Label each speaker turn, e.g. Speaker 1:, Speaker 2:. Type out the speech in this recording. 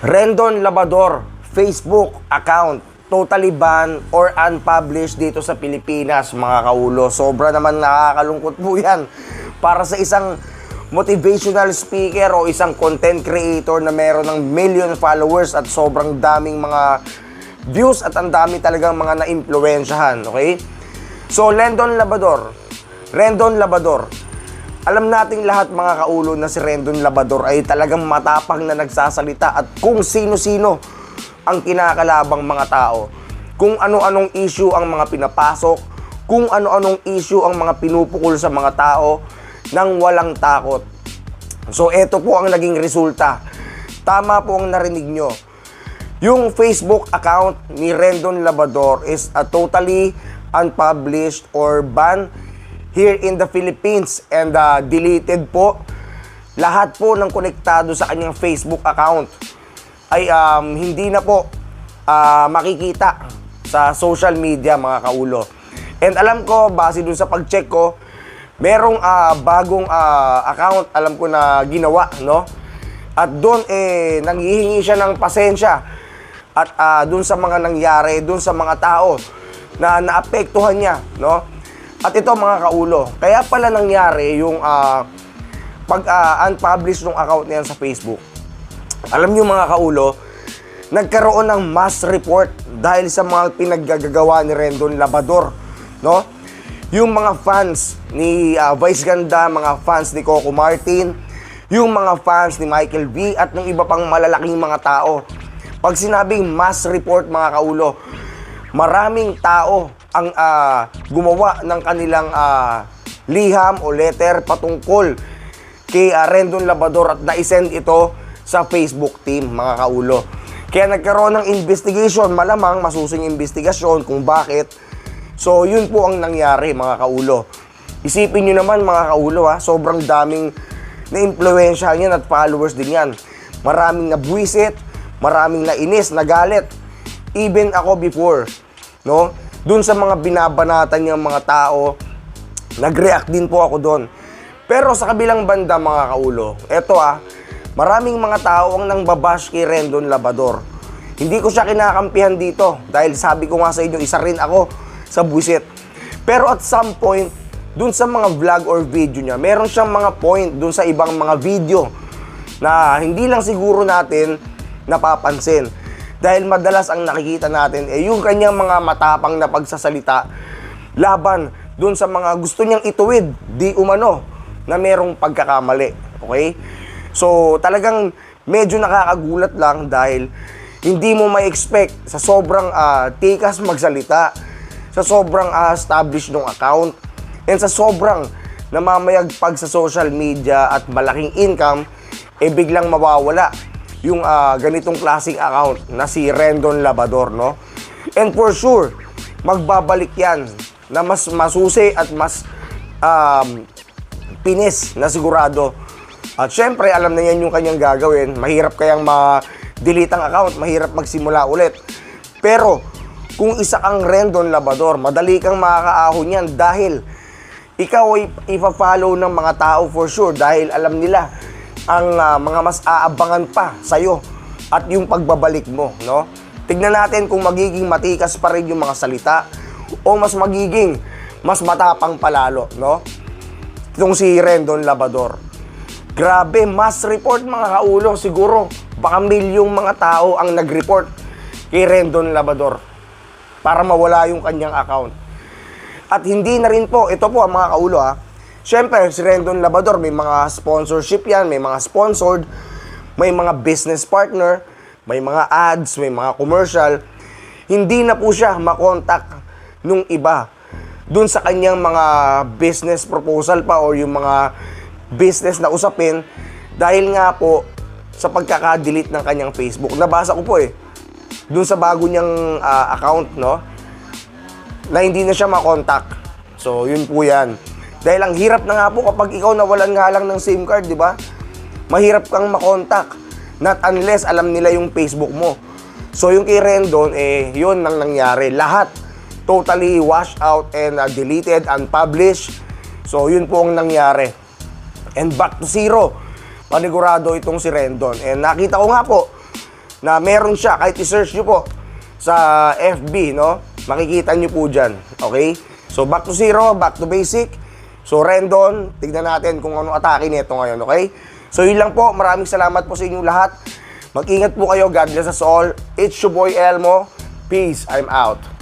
Speaker 1: Rendon Labador Facebook account totally banned or unpublished dito sa Pilipinas mga kaulo. Sobra naman nakakalungkot po yan para sa isang motivational speaker o isang content creator na meron ng million followers at sobrang daming mga views at ang dami talagang mga na-impluensyahan, okay? So, Rendon Labador, Rendon Labador, alam nating lahat mga kaulo na si Rendon Labador ay talagang matapang na nagsasalita at kung sino-sino ang kinakalabang mga tao. Kung ano-anong issue ang mga pinapasok, kung ano-anong issue ang mga pinupukol sa mga tao nang walang takot. So eto po ang naging resulta. Tama po ang narinig nyo. Yung Facebook account ni Rendon Labador is a totally unpublished or banned here in the Philippines and uh, deleted po lahat po ng konektado sa kanyang Facebook account ay um, hindi na po ah, makikita sa social media mga kaulo. And alam ko, base dun sa pag-check ko, merong ah, bagong ah, account, alam ko na ginawa, no? At doon eh, nanghihingi siya ng pasensya. At ah, doon sa mga nangyari, doon sa mga tao na naapektuhan niya, no? At ito mga kaulo, kaya pala nangyari yung ah, pag ah, unpublish ng account niyan sa Facebook. Alam niyo mga kaulo, nagkaroon ng mass report dahil sa mga pinaggagawa ni Rendon Labador, no? Yung mga fans ni ah, Vice Ganda, mga fans ni Coco Martin, yung mga fans ni Michael V at ng iba pang malalaking mga tao. Pag sinabing mass report mga kaulo, maraming tao ang ah, gumawa ng kanilang ah, liham o letter patungkol kay ah, Rendon Labador at naisend ito sa Facebook team, mga kaulo. Kaya nagkaroon ng investigation, malamang masusing investigasyon kung bakit. So, yun po ang nangyari, mga kaulo. Isipin nyo naman, mga kaulo, ha, sobrang daming na-influensya yan at followers din yan. Maraming nabwisit, maraming nainis, nagalit. Even ako before, no? Doon sa mga binabanatan niyang mga tao, nag-react din po ako doon. Pero sa kabilang banda mga kaulo, eto ah, maraming mga tao ang nang babash kay Rendon Labador. Hindi ko siya kinakampihan dito dahil sabi ko nga sa inyo, isa rin ako sa buwisit. Pero at some point, dun sa mga vlog or video niya, meron siyang mga point dun sa ibang mga video na hindi lang siguro natin napapansin. Dahil madalas ang nakikita natin eh yung kanyang mga matapang na pagsasalita laban dun sa mga gusto niyang ituwid, di umano, na merong pagkakamali. Okay? So, talagang medyo nakakagulat lang dahil hindi mo may expect sa sobrang ah, tikas magsalita, sa sobrang ah, established ng account, and sa sobrang namamayagpag sa social media at malaking income, eh biglang mawawala yung ah, ganitong klaseng account na si Rendon Labador, no? And for sure, magbabalik yan na mas masusi at mas um, pinis na sigurado. At syempre, alam na yan yung kanyang gagawin. Mahirap kayang ma-delete ang account, mahirap magsimula ulit. Pero, kung isa kang Rendon Labador, madali kang makakaahon yan dahil ikaw ay ipa-follow ng mga tao for sure dahil alam nila ang ah, mga mas aabangan pa sa'yo at yung pagbabalik mo, no? Tignan natin kung magiging matikas pa rin yung mga salita o mas magiging mas matapang palalo, no? Itong si Rendon Labador. Grabe, mass report mga kaulo. Siguro, baka milyong mga tao ang nag-report kay Rendon Labador para mawala yung kanyang account. At hindi na rin po, ito po ang mga kaulo ha. Siyempre, si Rendon Labador, may mga sponsorship yan, may mga sponsored, may mga business partner, may mga ads, may mga commercial. Hindi na po siya makontak nung iba dun sa kanyang mga business proposal pa or yung mga business na usapin dahil nga po sa pagkaka-delete ng kanyang Facebook. Nabasa ko po eh, dun sa bago niyang ah, account, no? na hindi na siya makontak. So, yun po yan. Dahil ang hirap na nga po kapag ikaw nawalan nga lang ng SIM card, di ba? Mahirap kang makontak. Not unless alam nila yung Facebook mo. So, yung kay Rendon, eh, yun nang nangyari. Lahat totally washed out and uh, deleted, unpublished. So, yun po ang nangyari. And back to zero. Panigurado itong si Rendon. And nakita ko nga po, na meron siya. Kahit i-search nyo po sa FB, no? Makikita nyo po dyan. Okay? So, back to zero, back to basic. So, Rendon, tignan natin kung anong atake nito ngayon, okay? So, yun lang po. Maraming salamat po sa inyong lahat. Mag-ingat po kayo. God bless us all. It's your boy Elmo. Peace. I'm out.